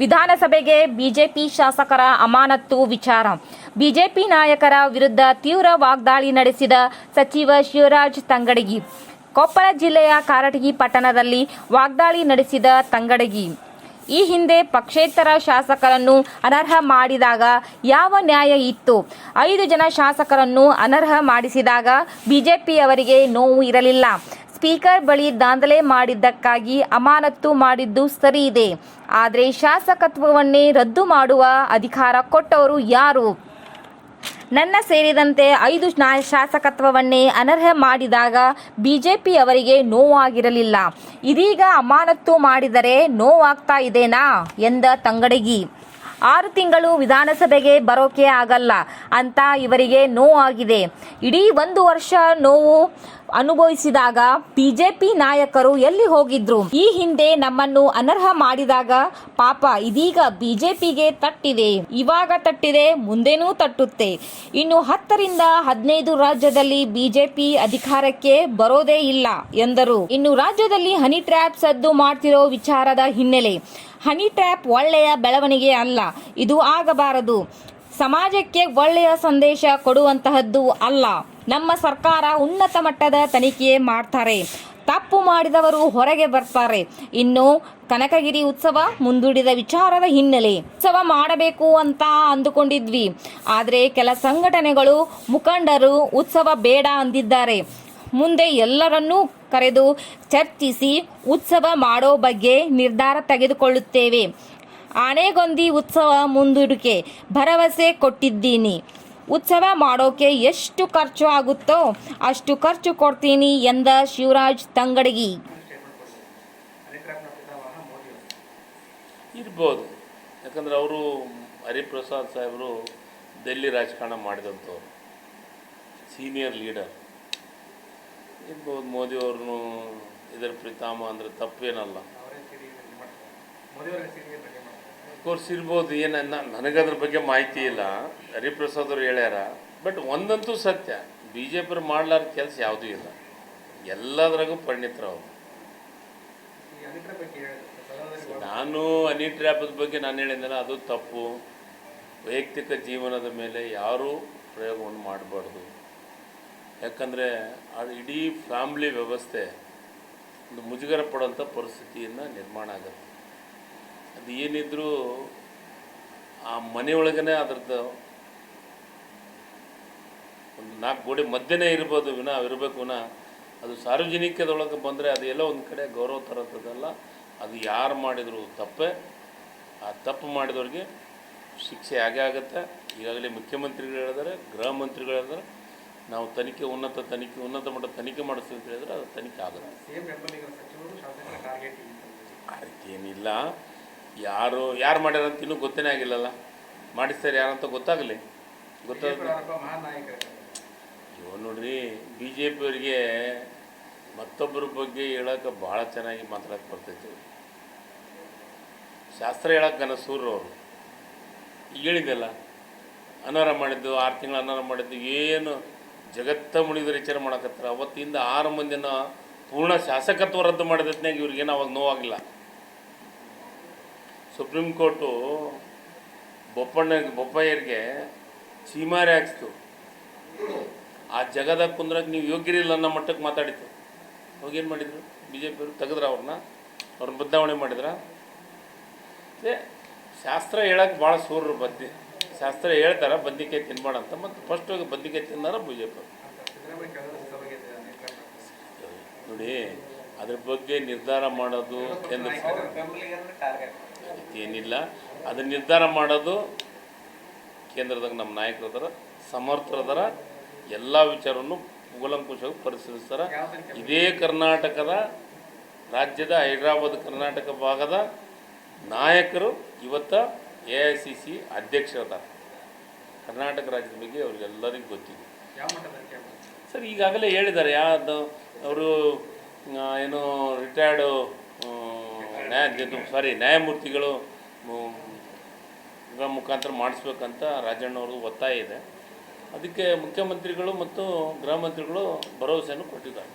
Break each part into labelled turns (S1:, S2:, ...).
S1: ವಿಧಾನಸಭೆಗೆ ಬಿಜೆಪಿ ಶಾಸಕರ ಅಮಾನತ್ತು ವಿಚಾರ. ಬಿಜೆಪಿ ನಾಯಕರ ವಿರುದ್ಧ ತೀವ್ರ ವಾಗ್ದಾಳಿ ನಡೆಸಿದ ಸಚಿವ ಶಿವರಾಜ್ ತಂಗಡಗಿ. ಕೊಪ್ಪಳ ಜಿಲ್ಲೆಯ ಕಾರಟಗಿ ಪಟ್ಟಣದಲ್ಲಿ ವಾಗ್ದಾಳಿ ನಡೆಸಿದ ತಂಗಡಗಿ. ಈ ಹಿಂದೆ ಪಕ್ಷೇತರ ಶಾಸಕರನ್ನು ಅನರ್ಹ ಮಾಡಿದಾಗ ಯಾವ ನ್ಯಾಯ ಇತ್ತು? ಐದು ಜನ ಶಾಸಕರನ್ನು ಅನರ್ಹ ಮಾಡಿಸಿದಾಗ ಬಿಜೆಪಿಯವರಿಗೆ ನೋವು ಇರಲಿಲ್ಲ. ಸ್ಪೀಕರ್ ಬಳಿ ದಾಂಧಲೆ ಮಾಡಿದ್ದಕ್ಕಾಗಿ ಅಮಾನತ್ತು ಮಾಡಿದ್ದು ಸರಿ ಇದೆ. ಆದರೆ ಶಾಸಕತ್ವವನ್ನೇ ರದ್ದು ಮಾಡುವ ಅಧಿಕಾರ ಕೊಟ್ಟವರು ಯಾರು? ನನ್ನ ಸೇರಿದಂತೆ ಐದು ಶಾಸಕತ್ವವನ್ನೇ ಅನರ್ಹ ಮಾಡಿದಾಗ ಬಿಜೆಪಿ ಅವರಿಗೆ ನೋವಾಗಿರಲಿಲ್ಲ. ಇದೀಗ ಅಮಾನತ್ತು ಮಾಡಿದರೆ ನೋವಾಗ್ತಾ ಇದೆನಾ? ಎಂದ ತಂಗಡಗಿ. ಆರು ತಿಂಗಳು ವಿಧಾನಸಭೆಗೆ ಬರೋಕೆ ಆಗಲ್ಲ ಅಂತ ಇವರಿಗೆ ನೋವಾಗಿದೆ. ಇಡೀ ಒಂದು ವರ್ಷ ನೋವು ಅನುಭವಿಸಿದಾಗ ಬಿಜೆಪಿ ನಾಯಕರು ಎಲ್ಲಿ ಹೋಗಿದ್ರು? ಈ ಹಿಂದೆ ನಮ್ಮನ್ನು ಅನರ್ಹ ಮಾಡಿದಾಗ ಪಾಪ ಇದೀಗ ಬಿಜೆಪಿಗೆ ತಟ್ಟಿದೆ. ಇವಾಗ ತಟ್ಟಿದೆ, ಮುಂದೇನೂ ತಟ್ಟುತ್ತೆ. ಇನ್ನು ಹತ್ತರಿಂದ ಹದಿನೈದು ರಾಜ್ಯದಲ್ಲಿ ಬಿಜೆಪಿ ಅಧಿಕಾರಕ್ಕೆ ಬರೋದೇ ಇಲ್ಲ ಎಂದರು. ಇನ್ನು ರಾಜ್ಯದಲ್ಲಿ ಹನಿ ಟ್ರ್ಯಾಪ್ ಸದ್ದು ಮಾಡ್ತಿರೋ ವಿಚಾರದ ಹಿನ್ನೆಲೆ ಹನಿ ಟ್ರ್ಯಾಪ್ ಒಳ್ಳೆಯ ಬೆಳವಣಿಗೆ ಅಲ್ಲ. ಇದು ಆಗಬಾರದು. ಸಮಾಜಕ್ಕೆ ಒಳ್ಳೆಯ ಸಂದೇಶ ಕೊಡುವಂತಹದ್ದು ಅಲ್ಲ. ನಮ್ಮ ಸರ್ಕಾರ ಉನ್ನತ ಮಟ್ಟದ ತನಿಖೆ ಮಾಡ್ತಾರೆ. ತಪ್ಪು ಮಾಡಿದವರು ಹೊರಗೆ ಬರ್ತಾರೆ. ಇನ್ನು ಕನಕಗಿರಿ ಉತ್ಸವ ಮುಂದೂಡಿದ ವಿಚಾರದ ಹಿನ್ನೆಲೆ ಉತ್ಸವ ಮಾಡಬೇಕು ಅಂತ ಅಂದುಕೊಂಡಿದ್ವಿ. ಆದರೆ ಕೆಲ ಸಂಘಟನೆಗಳು ಮುಖಂಡರು ಉತ್ಸವ ಬೇಡ ಅಂದಿದ್ದಾರೆ. ಮುಂದೆ ಎಲ್ಲರನ್ನೂ ಕರೆದು ಚರ್ಚಿಸಿ ಉತ್ಸವ ಮಾಡೋ ಬಗ್ಗೆ ನಿರ್ಧಾರ ತೆಗೆದುಕೊಳ್ಳುತ್ತೇವೆ. ಆನೆಗೊಂದಿ ಉತ್ಸವ ಮುಂದೂಡಿಕೆ, ಭರವಸೆ ಕೊಟ್ಟಿದ್ದೀನಿ. ಉತ್ಸವ ಮಾಡೋಕೆ ಎಷ್ಟು ಖರ್ಚು ಆಗುತ್ತೋ ಅಷ್ಟು ಖರ್ಚು ಕೊಡ್ತೀನಿ ಎಂದ ಶಿವರಾಜ್ ತಂಗಡಗಿ.
S2: ಇರ್ಬೋದು. ಯಾಕಂದ್ರೆ ಅವರು ಹರಿಪ್ರಸಾದ್ ಸಾಹೇಬರು ದೆಲ್ಲಿ ರಾಜಕಾರಣ ಮಾಡಿದಂಥವ್ರು. ಸೀನಿಯರ್ ಲೀಡರ್ ಇರ್ಬೋದು ಮೋದಿಯವ್ರನ್ನು ಇದರ ಪ್ರೀತಾಮ ಅಂದರೆ ತಪ್ಪೇನಲ್ಲ. ಕೋರ್ಸ್ ಇರ್ಬೋದು ನನಗೆ ನನಗದ್ರ ಬಗ್ಗೆ ಮಾಹಿತಿ ಇಲ್ಲ. ಹರಿಪ್ರಸಾದ್ ಅವ್ರು ಹೇಳ್ಯಾರ ಬಟ್ ಒಂದಂತೂ ಸತ್ಯ ಬಿ ಜೆ ಪಿ ಮಾಡ್ಲಾರ್ದ ಕೆಲಸ ಯಾವುದೂ ಇಲ್ಲ. ಎಲ್ಲದ್ರಾಗೂ ಪರಿಣಿತರು ಅವರು. ನಾನು ಅನಿ ಟ್ರ್ಯಾಪದ ಬಗ್ಗೆ ನಾನು ಹೇಳಿದ್ದೇನೆ ಅದು ತಪ್ಪು. ವೈಯಕ್ತಿಕ ಜೀವನದ ಮೇಲೆ ಯಾರೂ ಪ್ರಯೋಗವನ್ನು ಮಾಡಬಾರ್ದು. ಯಾಕಂದರೆ ಅದು ಇಡೀ ಫ್ಯಾಮ್ಲಿ ವ್ಯವಸ್ಥೆ ಒಂದು ಮುಜುಗರ ಪಡೋಂಥ ಪರಿಸ್ಥಿತಿಯನ್ನು ನಿರ್ಮಾಣ ಆಗುತ್ತೆ. ಅದು ಏನಿದ್ರೂ ಆ ಮನೆಯೊಳಗೇ ಅದರದ್ದು ಒಂದು ನಾಲ್ಕು ಗೋಡೆ ಮಧ್ಯನೇ ಇರ್ಬೋದು, ವಿನ ಇರಬೇಕು, ವಿನ ಅದು ಸಾರ್ವಜನಿಕದೊಳಗೆ ಬಂದರೆ ಅದು ಎಲ್ಲೋ ಒಂದು ಕಡೆ ಗೌರವ ತರೋಂಥದ್ದಲ್ಲ ಅದು ಯಾರು ಮಾಡಿದ್ರು ತಪ್ಪೇ. ಆ ತಪ್ಪು ಮಾಡಿದವ್ರಿಗೆ ಶಿಕ್ಷೆ ಆಗೇ ಆಗುತ್ತೆ. ಈಗಾಗಲೇ ಮುಖ್ಯಮಂತ್ರಿಗಳು ಹೇಳಿದಾರೆ, ಗೃಹ ಮಂತ್ರಿಗಳು ಹೇಳಿದ್ದಾರೆ ನಾವು ತನಿಖೆ ಉನ್ನತ ತನಿಖೆ ಉನ್ನತ ಮಟ್ಟ ತನಿಖೆ ಮಾಡಿಸ್ತೀವಿ ಅಂತ ಹೇಳಿದ್ರೆ ಅದು ತನಿಖೆ ಆಗುತ್ತೆ. ಏನಿಲ್ಲ. ಯಾರು ಯಾರು ಮಾಡ್ಯಾರ ಅಂತ ಇನ್ನೂ ಗೊತ್ತೇ ಆಗಿಲ್ಲಲ್ಲ. ಮಾಡಿಸ್ತಾರೆ ಯಾರಂತ ಗೊತ್ತಾಗಲಿ. ಗೊತ್ತಾಗ ಇವ್ ನೋಡ್ರಿ ಬಿ ಜೆ ಪಿಯವರಿಗೆ ಮತ್ತೊಬ್ಬರ ಬಗ್ಗೆ ಹೇಳಕ್ಕೆ ಭಾಳ ಚೆನ್ನಾಗಿ ಮಾತಾಡಕ್ಕೆ ಬರ್ತೈತಿ. ಶಾಸ್ತ್ರ ಹೇಳಕ್ಕೆ ಕನಸೂರು ಅವರು. ಈಗ ಹೇಳಿದ್ದೆಲ್ಲ ಅನಾರ ಮಾಡಿದ್ದು ಆರು ತಿಂಗಳು ಅನಾರ ಮಾಡಿದ್ದು ಏನು ಜಗತ್ತ ಮುಳಿದ್ರೆ ವಿಚಾರ ಮಾಡಕತ್ತಾರ. ಅವತ್ತಿಂದ ಆರು ಮಂದಿನ ಪೂರ್ಣ ಶಾಸಕತ್ವ ರದ್ದು ಮಾಡಿದತ್ನಾಗ ಇವ್ರಿಗೇನು ಅವಾಗ ನೋವಾಗಿಲ್ಲ. Supreme court ಬೊಪ್ಪಣ್ಣ, ಬೊಪ್ಪಯ್ಯರಿಗೆ ಚೀಮಾರಿ ಹಾಕಿಸ್ತು. ಆ ಜಗದಾಗ ಕುಂದ್ರಾಗ ನೀವು ಯೋಗ್ಯರಿಲ್ಲ ಅನ್ನೋ ಮಟ್ಟಕ್ಕೆ ಮಾತಾಡಿತು. ಅವಾಗೇನು ಮಾಡಿದರು? ಬಿ ಜೆ ಪಿಯವರು ತೆಗೆದ್ರ ಅವ್ರನ್ನ. ಅವ್ರನ್ನ ಬದಲಾವಣೆ ಮಾಡಿದ್ರೆ. ಶಾಸ್ತ್ರ ಹೇಳಕ್ಕೆ ಭಾಳ ಸೂರ್ರು ಬದ್ದಿ ಶಾಸ್ತ್ರ ಹೇಳ್ತಾರೆ ಬದ್ನಿಕಾಯಿ ತಿನ್ಬೇಡ ಅಂತ. ಮತ್ತು ಫಸ್ಟ್ ಹೋಗಿ ಬದ್ನಿಕಾಯಿ ತಿನ್ನಾರ ಬಿ ನೋಡಿ, ಅದ್ರ ಬಗ್ಗೆ ನಿರ್ಧಾರ ಮಾಡೋದು
S3: ಬೆಂಬಲಿಗರ
S2: ಏನಿಲ್ಲ. ಅದನ್ನ ನಿರ್ಧಾರ ಮಾಡೋದು ಕೇಂದ್ರದಾಗ ನಮ್ಮ ನಾಯಕರು ಅದರ ಸಮರ್ಥರದರ ಎಲ್ಲ ವಿಚಾರವನ್ನು ಕೂಲಂಕುಷವಾಗಿ ಪರಿಶೀಲಿಸ್ತಾರ. ಇದೇ ಕರ್ನಾಟಕದ, ರಾಜ್ಯದ ಹೈದರಾಬಾದ್ ಕರ್ನಾಟಕ ಭಾಗದ ನಾಯಕರು ಇವತ್ತ ಎ ಐ ಸಿ ಸಿ ಅಧ್ಯಕ್ಷರದಾರ ಕರ್ನಾಟಕ ರಾಜ್ಯದ ಬಗ್ಗೆ ಅವ್ರಿಗೆಲ್ಲರಿಗೂ ಗೊತ್ತಿದೆ. ಸರ್ ಈಗಾಗಲೇ ಹೇಳಿದ್ದಾರೆ ಯಾವುದು ಅವರು ಏನು ರಿಟೈರ್ಡು ನ್ಯಾಯ ಸಾರಿ ನ್ಯಾಯಮೂರ್ತಿಗಳು ಮುಖಾಂತರ ಮಾಡಿಸ್ಬೇಕಂತ ರಾಜಣ್ಣವ್ರದ್ದು ಒತ್ತಾಯ ಇದೆ. ಅದಕ್ಕೆ ಮುಖ್ಯಮಂತ್ರಿಗಳು ಮತ್ತು ಗೃಹ ಮಂತ್ರಿಗಳು ಭರವಸೆಯನ್ನು ಕೊಟ್ಟಿದ್ದಾರೆ.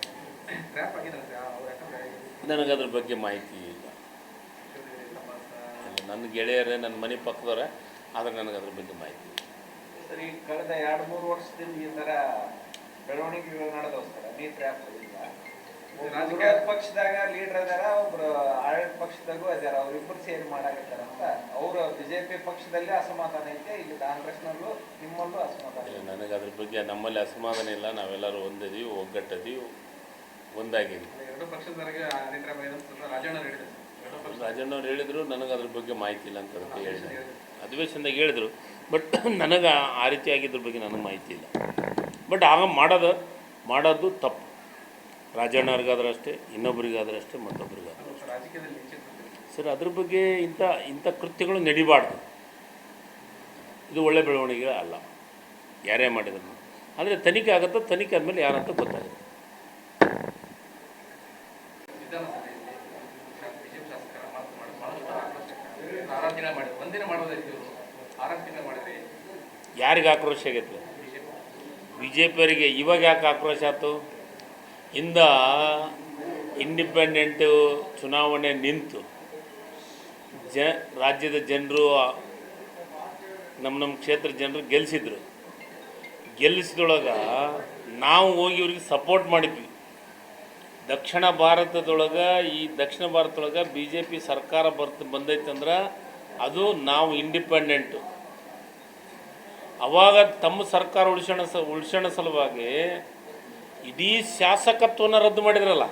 S3: ನನಗೆ
S2: ಅದ್ರ ಬಗ್ಗೆ ಮಾಹಿತಿ ನನ್ನ ಗೆಳೆಯರೇ ನನ್ನ ಮನೆ ಪಕ್ಕದವ್ರೆ ಆದರೆ ನನಗೆ ಅದ್ರ ಬಗ್ಗೆ ಮಾಹಿತಿ ಇಲ್ಲ.
S3: ಸರ್ ಈಗ ಕಳೆದ ಎರಡು ಮೂರು ವರ್ಷದಿಂದ ಈ ಥರ ಬೆಳವಣಿಗೆಗಳು ನಡೆದವು ಸರ್ ನೀ ಟ್ರ್ಯಾಪ್ ರಾಜಕೀಯ ಪಕ್ಷದಾಗ ಲೀಡರ್ ಅದಾರ ಒಬ್ರು ಆಡಳಿತ ಪಕ್ಷದಾಗೂ ಅದಾರ ಅವ್ರಿಬ್ರು ಸೇರಿ ಮಾಡಾಕತ್ತಾರ ಅಂತ ಅವರು ಬಿಜೆಪಿ ಪಕ್ಷದಲ್ಲಿ ಅಸಮಾಧಾನ ಐತೆ ಇಲ್ಲಿ ಕಾಂಗ್ರೆಸ್ನಲ್ಲೂ ನಿಮ್ಮಲ್ಲೂ ಅಸಮಾಧಾನ
S2: ಇಲ್ಲ ನನಗೆ ಅದ್ರ ಬಗ್ಗೆ ನಮ್ಮಲ್ಲಿ ಅಸಮಾಧಾನ ಇಲ್ಲ ನಾವೆಲ್ಲರೂ ಒಂದಿದೀವಿ ಒಗ್ಗಟ್ಟದೀವಿ ಒಂದಾಗಿದ್ದೀವಿ.
S3: ಎರಡು ಪಕ್ಷದವರೆಗೆ ರಾಜಣ್ಣ ಹೇಳಿದ್ರು ಎರಡು
S2: ಅವ್ರು ಹೇಳಿದರು, ನನಗೆ ಅದ್ರ ಬಗ್ಗೆ ಮಾಹಿತಿ ಇಲ್ಲ ಅಂತ ಹೇಳಿದೆ. ಅಧಿವೇಶನದಾಗ ಹೇಳಿದರು ಬಟ್ ನನಗೆ ಆ ರೀತಿ ಆಗಿದ್ರ ಬಗ್ಗೆ ನನಗೆ ಮಾಹಿತಿ ಇಲ್ಲ. ಬಟ್ ಆಗ ಮಾಡೋದು ಮಾಡೋದು ತಪ್ಪು. ರಾಜಣ್ಣವ್ರಿಗಾದ್ರೂ ಅಷ್ಟೇ, ಇನ್ನೊಬ್ರಿಗಾದ್ರೆ ಅಷ್ಟೇ.
S3: ರಾಜಕೀಯದಲ್ಲಿ
S2: ಸರ್, ಅದ್ರ ಬಗ್ಗೆ ಇಂಥ ಇಂಥ ಕೃತ್ಯಗಳು ನಡಿಬಾರ್ದು. ಇದು ಒಳ್ಳೆ ಬೆಳವಣಿಗೆ ಅಲ್ಲ. ಯಾರೇ ಮಾಡಿದ್ರು. ಆದರೆ ತನಿಖೆ ಆಗುತ್ತೋ, ತನಿಖೆ ಆದಮೇಲೆ ಯಾರಂತ ಗೊತ್ತಾಗುತ್ತೆ
S3: ವಿಧಾನಸಭೆಯಲ್ಲಿ ಬಿಜೆಪಿ ಶಾಸಕರ ಮಾತು ಮಾಡಿ ಬಹಳಷ್ಟು ಆಕ್ರೋಶ ಆರಾರು ಮಾಡಿ ಮಾಡಿದ್ರು ಒಂದಿನ ಮಾಡೋದೈತಿ ಇವರು ಮಾಡಿದ್ರಿ
S2: ಯಾರಿಗೆ ಆಕ್ರೋಶ ಆಗೈತೆ? ಬಿ ಜೆ ಪಿಯವರಿಗೆ ಇವಾಗ ಯಾಕೆ ಆಕ್ರೋಶ ಆಯ್ತು? ಇಂದ ಇಂಡಿಪೆಂಡೆಂಟು ಚುನಾವಣೆ ನಿಂತು ಜ ರಾಜ್ಯದ ಜನರು ನಮ್ಮ ನಮ್ಮ ಕ್ಷೇತ್ರ ಜನರು ಗೆಲ್ಲಿಸಿದ್ರು ಗೆಲ್ಲಿಸಿದೊಳಗೆ ನಾವು ಹೋಗಿ ಇವ್ರಿಗೆ ಸಪೋರ್ಟ್ ಮಾಡಿದ್ವಿ. ದಕ್ಷಿಣ ಭಾರತದೊಳಗೆ ಈ ದಕ್ಷಿಣ ಭಾರತದೊಳಗೆ ಬಿ ಜೆ ಪಿ ಸರ್ಕಾರ ಬರ್ತ ಬಂದೈತಂದ್ರೆ ಅದು ನಾವು ಇಂಡಿಪೆಂಡೆಂಟು ಅವಾಗ ತಮ್ಮ ಸರ್ಕಾರ ಉಳಿಸೋಣ ಸ, ಉಳಿಸೋಣ ಸಲುವಾಗಿ ಇಡೀ ಶಾಸಕತ್ವನ ರದ್ದು ಮಾಡಿದ್ರಲ್ಲ.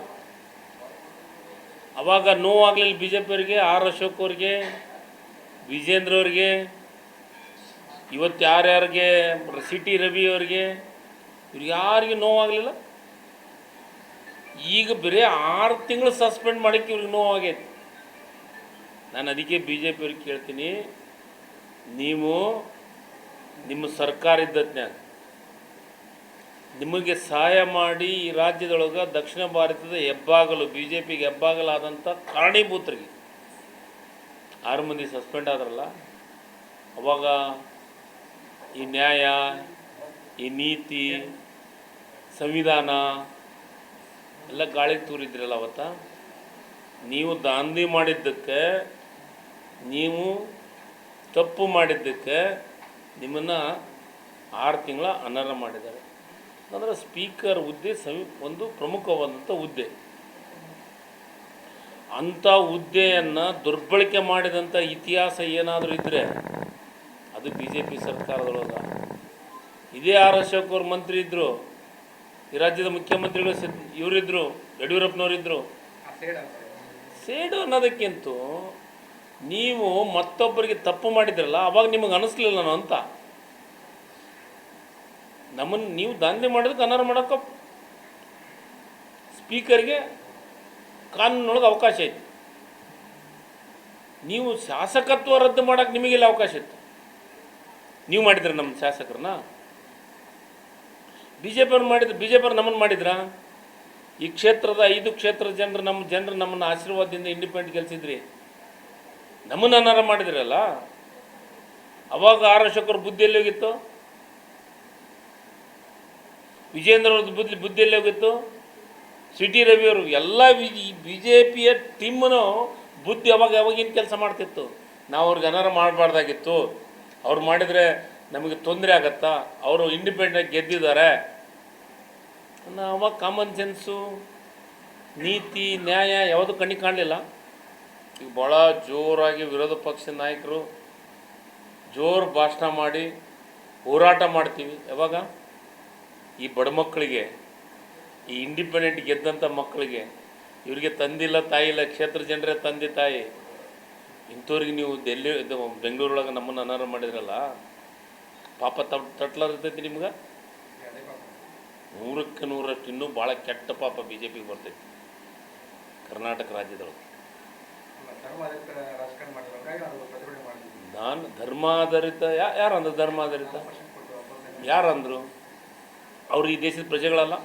S2: ಅವಾಗ ನೋವಾಗಲಿಲ್ಲ ಬಿ ಜೆ ಪಿಯವರಿಗೆ ಆರ್ ಅಶೋಕ್ ಅವ್ರಿಗೆ, ವಿಜೇಂದ್ರ ಅವ್ರಿಗೆ, ಇವತ್ತು ಯಾರ್ಯಾರಿಗೆ ಸಿ ಟಿ ರವಿ ಅವ್ರಿಗೆ, ಇವ್ರಿಗೆ ಯಾರಿಗೆ ನೋವಾಗಲಿಲ್ಲ. ಈಗ ಬರೀ ಆರು ತಿಂಗಳು ಸಸ್ಪೆಂಡ್ ಮಾಡೋಕ್ಕೆ ಇವ್ರಿಗೆ ನೋವಾಗೈತೆ. ನಾನು ಅದಕ್ಕೆ ಬಿ ಜೆ ಪಿಯವ್ರಿಗೆ ಕೇಳ್ತೀನಿ, ನೀವು ನಿಮ್ಮ ಸರ್ಕಾರ ಇದ್ದದ್ನ್ಯಾಗ ನಿಮಗೆ ಸಹಾಯ ಮಾಡಿ ಈ ರಾಜ್ಯದೊಳಗೆ ದಕ್ಷಿಣ ಭಾರತದ ಹೆಬ್ಬಾಗಲು ಬಿ ಜೆ ಪಿಗೆ ಹೆಬ್ಬಾಗಲಾದಂಥ ಕಾರಣೀಭೂತರಿಗೆ. ಆರು ಮಂದಿ ಸಸ್ಪೆಂಡ್ ಆದ್ರಲ್ಲ, ಅವಾಗ ಈ ನ್ಯಾಯ, ಈ ನೀತಿ, ಸಂವಿಧಾನ ಎಲ್ಲ ಗಾಳಿಗೆ ತೂರಿದ್ರಲ್ಲ ಅವತ್ತ. ನೀವು ದಾಂಧಿ ಮಾಡಿದ್ದಕ್ಕೆ ನೀವು ತಪ್ಪು ಮಾಡಿದ್ದಕ್ಕೆ ನಿಮ್ಮನ್ನು ಆರು ತಿಂಗಳ ಅನರ್ಹ ಮಾಡಿದ್ದಾರೆ. ಅಂದರೆ ಸ್ಪೀಕರ್ ಹುದ್ದೆ ಸವಿ ಒಂದು ಪ್ರಮುಖವಾದಂಥ ಹುದ್ದೆ. ಅಂಥ ಹುದ್ದೆಯನ್ನು ದುರ್ಬಳಕೆ ಮಾಡಿದಂಥ ಇತಿಹಾಸ ಏನಾದರೂ ಇದ್ದರೆ ಅದು ಬಿ ಜೆ ಪಿ ಸರ್ಕಾರದೊಳಗೆ. ಇದೇ ಆರ್ ಅಶೋಕ್ ಅವ್ರ ಮಂತ್ರಿ ಇದ್ದರು ಈ ರಾಜ್ಯದ ಮುಖ್ಯಮಂತ್ರಿಗಳು ಸಿದ್ ಇವರಿದ್ದರು ಯಡಿಯೂರಪ್ಪನವರಿದ್ದರು
S3: ಸೇಡು
S2: ಅನ್ನೋದಕ್ಕಿಂತ ನೀವು ಮತ್ತೊಬ್ಬರಿಗೆ ತಪ್ಪು ಮಾಡಿದ್ರಲ್ಲ, ಅವಾಗ ನಿಮಗೆ ಅನಿಸ್ಲಿಲ್ಲ ನಾನು ಅಂತ. ನಮ್ಮನ್ನು ನೀವು ದಂಧೆ ಮಾಡೋದಕ್ಕೆ ಅನರ್ಹ ಮಾಡೋಕ ಸ್ಪೀಕರ್ಗೆ ಕಾನೂನೊಳಗೆ ಅವಕಾಶ ಐತಿ. ನೀವು ಶಾಸಕತ್ವ ರದ್ದು ಮಾಡೋಕೆ ನಿಮಗೆಲ್ಲ ಅವಕಾಶ ಇತ್ತು ನೀವು ಮಾಡಿದ್ರೆ ನಮ್ಮ ಶಾಸಕರನ್ನ. ಬಿ ಜೆ ಪಿಯವ್ರು ಮಾಡಿದ್ರು ಬಿ ಜೆ ಪಿಯವ್ರು ನಮ್ಮನ್ನು ಮಾಡಿದ್ರಾ? ಈ ಕ್ಷೇತ್ರದ ಐದು ಕ್ಷೇತ್ರದ ಜನರು ನಮ್ಮ, ಜನರು ನಮ್ಮನ್ನು ಆಶೀರ್ವಾದದಿಂದ ಇಂಡಿಪೆಂಡೆಂಟ್ ಗೆಲ್ಸಿದ್ರಿ. ನಮ್ಮನ್ನು ಅನಾರ ಮಾಡಿದ್ರಲ್ಲ, ಅವಾಗ ಆರೋಶಕರು ಬುದ್ಧಿಯಲ್ಲಿ ಹೋಗಿತ್ತು? ವಿಜೇಂದ್ರ ಬುದ್ಧಿ ಬುದ್ಧಿ ಎಲ್ಲಿ ಹೋಗಿತ್ತು? ಸಿ ಟಿ ರವಿಯವರು ಎಲ್ಲ ಬಿ ಜೆ ಪಿಯ ಟೀಮ್ನು ಬುದ್ಧಿ ಅವಾಗ ಯಾವಾಗಿನ ಕೆಲಸ ಮಾಡ್ತಿತ್ತು? ನಾವು ಅವ್ರಿಗೆ ಅನಾರ ಮಾಡಬಾರ್ದಾಗಿತ್ತು. ಅವ್ರು ಮಾಡಿದರೆ ನಮಗೆ ತೊಂದರೆ ಆಗತ್ತಾ? ಅವರು ಇಂಡಿಪೆಂಡೆಂಟ್ ಗೆದ್ದಿದ್ದಾರೆ. ಅವಾಗ ಕಾಮನ್ ಸೆನ್ಸು ನೀತಿ, ನ್ಯಾಯ ಯಾವುದು ಕಣ್ಣಿಗೆ ಕಾಣಲಿಲ್ಲ. ಈಗ ಭಾಳ ಜೋರಾಗಿ ವಿರೋಧ ಪಕ್ಷದ ನಾಯಕರು ಜೋರು ಭಾಷಣ ಮಾಡಿ ಹೋರಾಟ ಮಾಡ್ತೀವಿ. ಯಾವಾಗ? ಈ ಬಡ ಮಕ್ಕಳಿಗೆ, ಈ ಇಂಡಿಪೆಂಡೆಂಟ್ ಗೆದ್ದಂಥ ಮಕ್ಕಳಿಗೆ. ಇವರಿಗೆ ತಂದಿಲ್ಲ ತಾಯಿ ಇಲ್ಲ, ಕ್ಷೇತ್ರ ಜನರೇ ತಂದೆ, ತಾಯಿ. ಇಂಥವ್ರಿಗೆ ನೀವು ಡೆಲ್ಲಿ ಬೆಂಗಳೂರೊಳಗೆ ನಮ್ಮನ್ನು ಅನಾರ ಮಾಡಿದ್ರಲ್ಲ, ಪಾಪ ತಟ್ ತಟ್ಲಾರ ಇರ್ತೈತಿ ನಿಮ್ಗೆ? ನೂರಕ್ಕೆ ನೂರಷ್ಟು ಇನ್ನೂ ಭಾಳ ಕೆಟ್ಟ ಪಾಪ ಬಿ ಜೆ ಪಿಗೆ ಬರ್ತೈತಿ. ಕರ್ನಾಟಕ ರಾಜ್ಯದೊಳಗೆ. ನಾನು ಧರ್ಮಾಧಾರಿತ ಯಾ ಯಾರಂದ್ರು ಧರ್ಮಾಧಾರಿತ? ಯಾರಂದ್ರು? ಅವ್ರು ಈ ದೇಶದ ಪ್ರಜೆಗಳಲ್ಲ?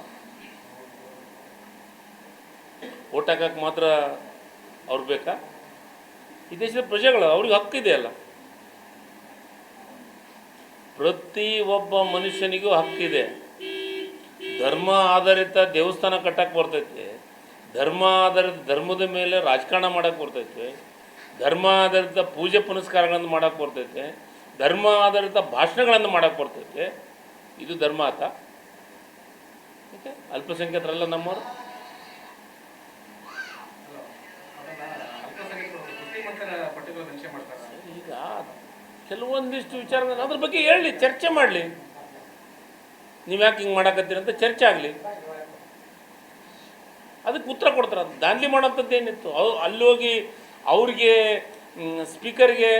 S2: ಓಟ್ ಹಾಕಕ್ಕೆ ಮಾತ್ರ ಅವ್ರು ಬೇಕಾ? ಈ ದೇಶದ ಪ್ರಜೆಗಳು ಅವ್ರಿಗೆ ಹಕ್ಕಿದೆ ಅಲ್ಲ. ಪ್ರತಿ ಒಬ್ಬ ಮನುಷ್ಯನಿಗೂ ಹಕ್ಕಿದೆ ಧರ್ಮ ಆಧಾರಿತ ದೇವಸ್ಥಾನ ಕಟ್ಟಕ್ಕೆ ಬರ್ತೈತೆ. ಧರ್ಮ ಆಧಾರಿತ ಧರ್ಮದ ಮೇಲೆ ರಾಜಕಾರಣ ಮಾಡೋಕ್ಕೆ ಬರ್ತೈತೆ. ಧರ್ಮ ಆಧಾರಿತ ಪೂಜೆ ಪುನಸ್ಕಾರಗಳನ್ನು ಮಾಡೋಕ್ಕೆ ಬರ್ತೈತೆ. ಧರ್ಮ ಆಧಾರಿತ ಭಾಷಣಗಳನ್ನು ಮಾಡೋಕ್ಕೆ ಬರ್ತೈತೆ. ಇದು ಧರ್ಮ ಆತ. ಓಕೆ? ಅಲ್ಪಸಂಖ್ಯಾತರಲ್ಲ ನಮ್ಮವರು? ಈಗ ಕೆಲವೊಂದಿಷ್ಟು ವಿಚಾರ ಅದ್ರ ಬಗ್ಗೆ ಹೇಳಿ, ಚರ್ಚೆ ಮಾಡಲಿ. ನೀವು ಯಾಕೆ ಹಿಂಗೆ ಮಾಡಕತ್ತೀರಿ ಅಂತ ಚರ್ಚೆ ಆಗಲಿ. ಅದಕ್ಕೆ ಉತ್ತರ ಕೊಡ್ತಾರೆ. ದಾಂಧಲಿ ಮಾಡೋಂಥದ್ದು ಏನಿತ್ತು? ಅವು ಅಲ್ಲಿ ಹೋಗಿ ಅವ್ರಿಗೆ ಸ್ಪೀಕರ್ಗೆ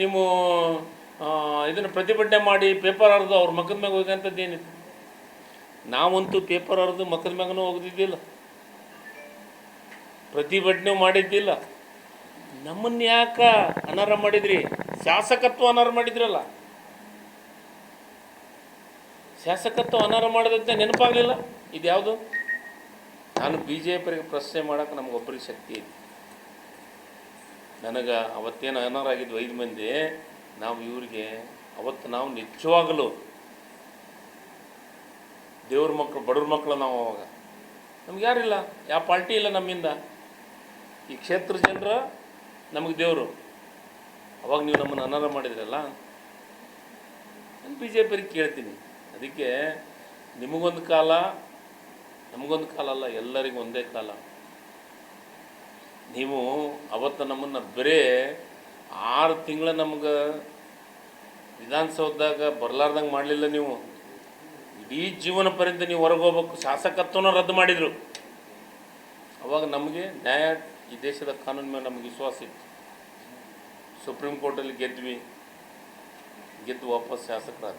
S2: ನೀವು ಇದನ್ನು ಪ್ರತಿಭಟನೆ ಮಾಡಿ ಪೇಪರ್ ಹರಿದು ಅವ್ರ ಮಕ್ಕದ ಮ್ಯಾಗ ಹೋಗಂಥದ್ದು ಏನಿತ್ತು? ನಾವಂತೂ ಪೇಪರ್ ಹರಿದು ಮಕ್ಕದ ಮ್ಯಾಗೂ ಹೋಗ್ದಿದ್ದಿಲ್ಲ. ಪ್ರತಿಭಟನೆ ಮಾಡಿದ್ದಿಲ್ಲ. ನಮ್ಮನ್ನ ಯಾಕ ಅನರ್ಹ ಮಾಡಿದ್ರಿ? ಶಾಸಕತ್ವ ಅನರ್ಹ ಮಾಡಿದ್ರಲ್ಲ. ಶಾಸಕತ್ವ ಅನರ್ಹ ಮಾಡಿದಂತೆ ನೆನಪಾಗಲಿಲ್ಲ? ಇದ್ಯಾವುದು? ನಾನು ಬಿ ಜೆ ಪಿಗೆ ಪ್ರಶ್ನೆ ಮಾಡೋಕೆ ನಮಗೊಬ್ಬರಿಗೆ ಶಕ್ತಿ ಇದೆ ನನಗೆ ಅವತ್ತೇನು ಅನರ್ ಆಗಿದ್ವು ಐದು ಮಂದಿ, ನಾವು ಇವ್ರಿಗೆ ಅವತ್ತು ನಾವು ನಿಜವಾಗಲೂ ದೇವ್ರ ಮಕ್ಕಳು ಬಡವ್ರ ಮಕ್ಕಳು ನಾವು ಅವಾಗ. ನಮ್ಗೆ ಯಾರಿಲ್ಲ ಯಾವ ಪಾರ್ಟಿ ಇಲ್ಲ ನಮ್ಮಿಂದ. ಈ ಕ್ಷೇತ್ರ ಜನರ ನಮಗೆ ದೇವರು. ಅವಾಗ ನೀವು ನಮ್ಮನ್ನು ಅನರ್ಹ ಮಾಡಿದ್ರಲ್ಲ, ನಾನು ಬಿ ಜೆ ಪಿಗೆ ಕೇಳ್ತೀನಿ. ಅದಕ್ಕೆ ನಿಮಗೊಂದು ಕಾಲ ನಮಗೊಂದು ಕಾಲ ಅಲ್ಲ, ಎಲ್ಲರಿಗೂ ಒಂದೇ ಕಾಲ. ನೀವು ಅವತ್ತು ನಮ್ಮನ್ನು ಬರೇ ಆರು ತಿಂಗಳ ನಮ್ಗೆ ವಿಧಾನಸೌಧದಾಗ ಬರಲಾರ್ದಂಗೆ ಮಾಡಲಿಲ್ಲ ನೀವು. ಇಡೀ ಜೀವನ ಪರ್ಯಂತ ನೀವು ಹೊರಗೆ ಹೋಗ್ಬೇಕು ಶಾಸಕತ್ವನ ರದ್ದು ಮಾಡಿದರು. ಅವಾಗ ನಮಗೆ ನ್ಯಾಯ ಈ ದೇಶದ ಕಾನೂನು ಮೇಲೆ ನಮಗೆ ವಿಶ್ವಾಸ ಇತ್ತು. ಸುಪ್ರೀಂ ಕೋರ್ಟಲ್ಲಿ ಗೆದ್ವಿ. ಗೆದ್ದು ವಾಪಸ್ ಶಾಸಕರಾದ